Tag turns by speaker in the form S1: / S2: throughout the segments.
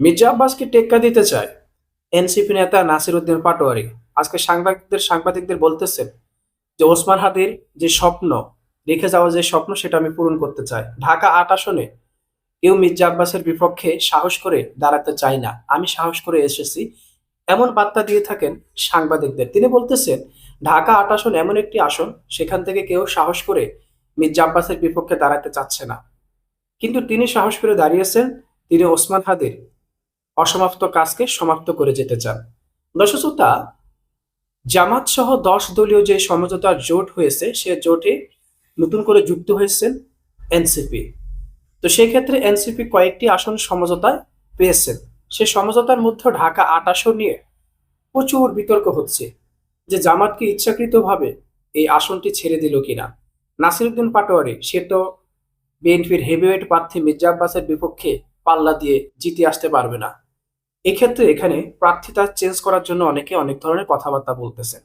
S1: মির্জা আব্বাসকে টেক্কা দিতে চায় এনসিপি নেতা নাসির উদ্দিন পাটোয়ারি। আজকে সাংবাদিকদের সাংবাদিকদের বলতেছেন যে ওসমান হাদির যে স্বপ্ন, রেখে যাওয়া যে স্বপ্ন, সেটা আমি পূরণ করতে চাই। ঢাকা আট আসনে কেউ মির্জা আব্বাসের বিপক্ষে সাহস করে দাঁড়াতে চায় না। আমি সাহস করে এসেছি। এমন বার্তা দিয়ে থাকেন সাংবাদিকদের। তিনি বলতেছেন, ঢাকা আট আসন এমন একটি আসন, সেখান থেকে কেউ সাহস করে মির্জা আব্বাসের বিপক্ষে দাঁড়াতে চাচ্ছে না। কিন্তু তিনি সাহস করে দাঁড়িয়েছেন, তিনি ওসমান হাদির অসমাপ্ত কাজকে সমাপ্ত করে যেতে চান। দর্শকতা জামাত সহ দশ দলীয় যে সমঝোতার জোট হয়েছে, সে জোটে নতুন করে যুক্ত হয়েছেন এনসিপি। তো সেই ক্ষেত্রে এনসিপি কয়েকটি আসন সমঝোতায় পেয়েছেন। সে সমঝোতার মধ্যে ঢাকা আট আসন নিয়ে প্রচুর বিতর্ক হচ্ছে যে জামাতকে ইচ্ছাকৃতভাবে এই আসনটি ছেড়ে দিল কিনা। নাসিরুদ্দিন পাটোয়ারি, সে তো বিএনপির হেভিওয়েট প্রার্থী মির্জা আব্বাসের বিপক্ষে পাল্লা দিয়ে জিতে আসতে পারবে না। এক্ষেত্রে এখানে প্রার্থিতা চেঞ্জ করার জন্য অনেকে অনেক ধরনের কথাবার্তা বলতেছেন।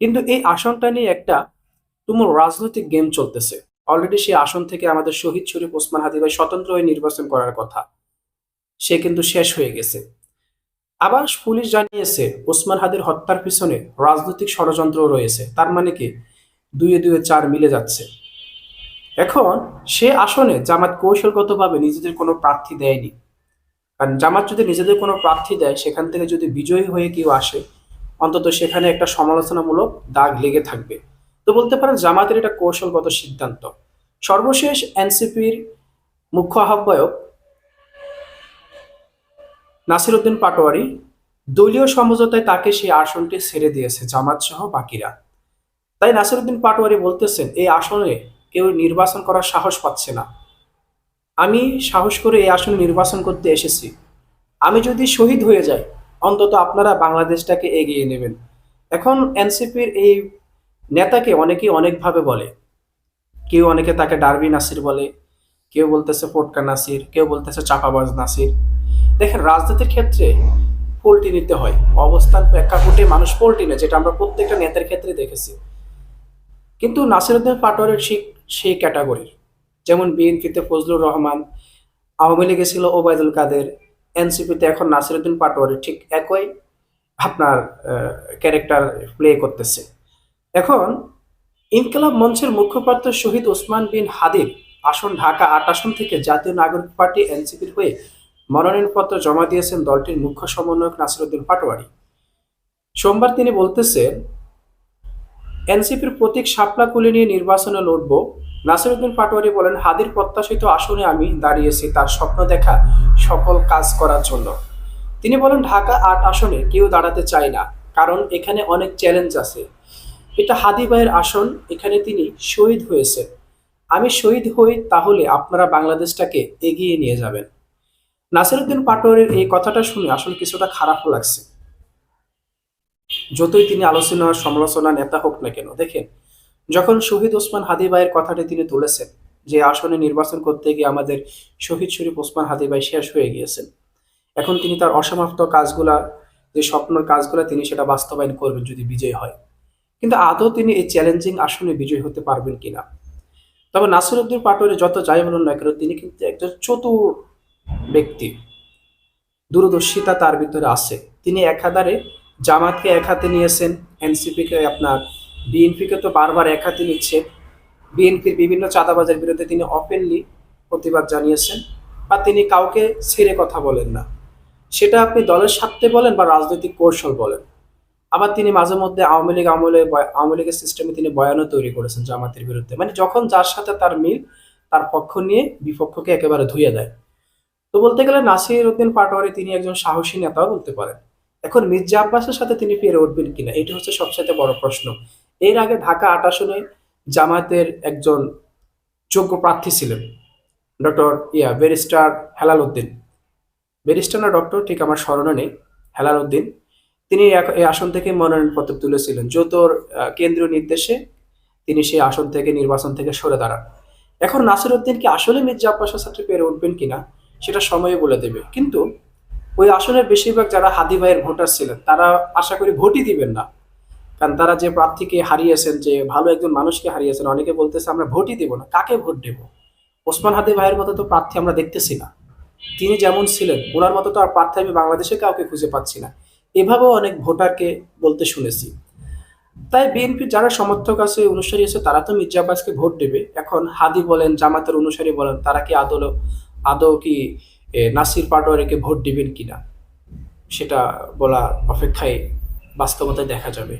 S1: কিন্তু এই আসনটা নিয়ে একটা তুমুল রাজনৈতিক গেম চলতেছে। অলরেডি সেই আসন থেকে আমাদের শহীদ শরীফ ওসমান হাদি ভাই স্বতন্ত্র হয়ে নির্বাচন করার কথা। সে কিন্তু শেষ হয়ে গেছে। আবার পুলিশ জানিয়েছে ওসমান হাদির হত্যার পিছনে রাজনৈতিক ষড়যন্ত্র রয়েছে। তার মানে কি? দুয়ে দুয়ে চার মিলে যাচ্ছে। এখন সে আসনে জামাত কৌশলগতভাবে নিজেদের কোনো প্রার্থী দেয়নি। কারণ জামাত যদি নিজেদের কোনো প্রার্থী দেয়, সেখান থেকে যদি বিজয়ী হয়ে কেউ আসে, অন্তত সেখানে একটা সমালোচনামূলক দাগ লেগে থাকবে। তো বলতে পারেন জামাতের এটা কৌশলগত সিদ্ধান্ত। সর্বশেষ এনসিপির মুখ্য আহ্বায়ক নাসির উদ্দিন পাটোয়ারি দলীয় সমঝোতায় তাকে সেই আসনটি ছেড়ে দিয়েছে জামাত সহ বাকিরা। তাই নাসির উদ্দিন পাটোয়ারি বলতেছেন, এই আসনে কেউ নির্বাচন করার সাহস পাচ্ছে না। আমি সাহস করে এই আসনে নির্বাচন করতে এসেছি। আমি যদি শহীদ হয়ে যাই, অন্তত আপনারা বাংলাদেশটাকে এগিয়ে নেবেন। এখন এনসিপির এই নেতাকে অনেকেই অনেকভাবে বলে। কেউ অনেকে তাকে ডারবি নাসির বলে, কেউ বলতেছে ফোটকা নাসির, কেউ বলতেছে চাপাবাজ নাসির। দেখেন, রাজনীতির ক্ষেত্রে পোল্টি নিতে হয়। অবস্থান প্রেক্ষাপটে মানুষ পোল্টি নেয়, যেটা আমরা প্রত্যেকটা নেতার ক্ষেত্রে দেখেছি। কিন্তু নাসিরুদ্দিন পাটোয়ারির সেই সেই ক্যাটাগরির যেমন বিএনপিতে ফজলুর রহমান, আওয়ামী লীগে ছিল ওবায়দুল কাদের এনসিপিতে এখন নাসিরুদ্দিন পাটোয়ারি, ঠিক একই আপনার ক্যারেক্টার প্লে করতেছে। এখন ইনকলাব মঞ্চের মুখপাত্র শহীদ ওসমান বিন হাদির আসন ঢাকা আট আসন থেকে জাতীয় নাগরিক পার্টি এনসিপির হয়ে মনোনয়নপত্র জমা দিয়েছেন দলটির মুখ্য সমন্বয়ক নাসিরুদ্দিন পাটোয়ারি। সোমবার তিনি বলতেছেন এনসিপির প্রতীক শাপলা কুলি নিয়ে নির্বাচনে লড়ব। নাসিরুদ্দিন পাটোয়ারি বলেন, হাদির প্রত্যাশিত আসনে আমি দাঁড়িয়েছি, তার স্বপ্ন দেখা সকল কাজ করার জন্য। তিনি বলেন, ঢাকা আট আসনে কেউ দাঁড়াতে চায় না, কারণ এখানে অনেক চ্যালেঞ্জ আছে। এটা হাদি ভাইয়ের আসন, এখানে তিনি শহীদ হয়েছেন। আমি শহীদ হই তাহলে আপনারা বাংলাদেশটাকে এগিয়ে নিয়ে যাবেন। নাসিরুদ্দিন পাটোয়ারির এই কথাটা শুনে আসলে কিছুটা খারাপও লাগছে। যতই তিনি আলোচনা, সমালোচনা, নেতা হোক না কেন, দেখেন, যখন শহীদ ওসমান হাদি ভাইয়ের কথাটি তিনি তুলেছেন, যে আসনে নির্বাচন করতে গিয়ে আমাদের শহীদ শরীফ ওসমান হাদি ভাই শেষ হয়ে গিয়েছেন, এখন তিনি তার অসমাপ্ত কাজগুলা, যে স্বপ্নের কাজগুলা তিনি সেটা বাস্তবায়ন করবেন যদি বিজয় হয়। কিন্তু আদৌ তিনি এই চ্যালেঞ্জিং আসনে বিজয় হতে পারবেন কিনা? তবে নাসিরুদ্দিন পাটোয়ারি যত যাই বলুন না কেন তিনি কিন্তু একজন চতুর ব্যক্তি। দূরদর্শিতা তার ভিতরে আছে। তিনি একাধারে জামাতকে এক হাতে নিয়েছেন, এনসিপিকে আপনার, বিএনপিকে তো বারবার এক হাতে নিচ্ছে। বিএনপির বিভিন্ন চাঁদাবাজের বিরুদ্ধে তিনি ওপেনলি প্রতিবাদ জানিয়েছেন বা তিনি কাউকে ছেড়ে কথা বলেন না। সেটা আপনি দলের স্বার্থে বলেন বা রাজনৈতিক কৌশল বলেন। আবার তিনি মাঝে মধ্যে আওয়ামী লীগ আমলে আওয়ামী লীগের সিস্টেমে তিনি বয়ানও তৈরি করেছেন জামাতের বিরুদ্ধে। মানে যখন যার সাথে তার মিল, তার পক্ষ নিয়ে বিপক্ষকে একেবারে ধুয়ে দেয়। তো বলতে গেলে নাসির উদ্দিন পাটোয়ারি তিনি একজন সাহসী নেতাও বলতে পারেন। এখন মির্জা আব্বাসের সাথে তিনি পেরে উঠবেন কিনা, এটি হচ্ছে সবচেয়ে বড় প্রশ্ন। এর আগে ঢাকা আট আসনে জামায়াতের একজন যোগ্য প্রার্থী ছিলেন, ডক্টর ইয়া ব্যারিস্টার হেলাল উদ্দিন। ব্যারিস্টার না ডক্টর? ঠিক আমার স্মরণে নেই, হেলাল উদ্দিন। তিনি এই আসন থেকে মনোনয়নপত্র তুলেছিলেন। যতর কেন্দ্রীয় নির্দেশে তিনি সেই আসন থেকে নির্বাচন থেকে সরে দাঁড়ান। এখন নাসির উদ্দিন কি আসলে মির্জা আব্বাসের সাথে পেরে উঠবেন কিনা, সেটা সময় বলে দেবে। কিন্তু ওই আসনের বেশিরভাগ যারা হাদি ভাইয়ের ভোটার ছিলেন, তারা আশা করি ভোটই দিবেন না। কারণ তারা যে প্রার্থীকে হারিয়েছেন, যে ভালো একজন মানুষকে হারিয়েছেন, অনেকে বলতেছে আমরা ভোটই দেব না। কাকে ভোট দেব? ওসমান হাদি ভাইয়ের মতো তো প্রার্থী আমরা দেখতেছি না। তিনি যেমন ছিলেন, ওনার মতো তো আর প্রার্থী আমি বাংলাদেশে কাউকে খুঁজে পাচ্ছি না। এভাবেও অনেক ভোটারকে বলতে শুনেছি। তাই বিএনপির যারা সমর্থক আছে, অনুসারী আছে, তারা তো মির্জা আব্বাসকে ভোট দেবে। এখন হাদি বলেন, জামাতের অনুসারী বলেন, তারা কি আদৌ আদৌ কি নাসির পাটোয়ারিকে ভোট দিবেন কিনা সেটা বলা অপেক্ষায় বাস্তবতায় দেখা যাবে।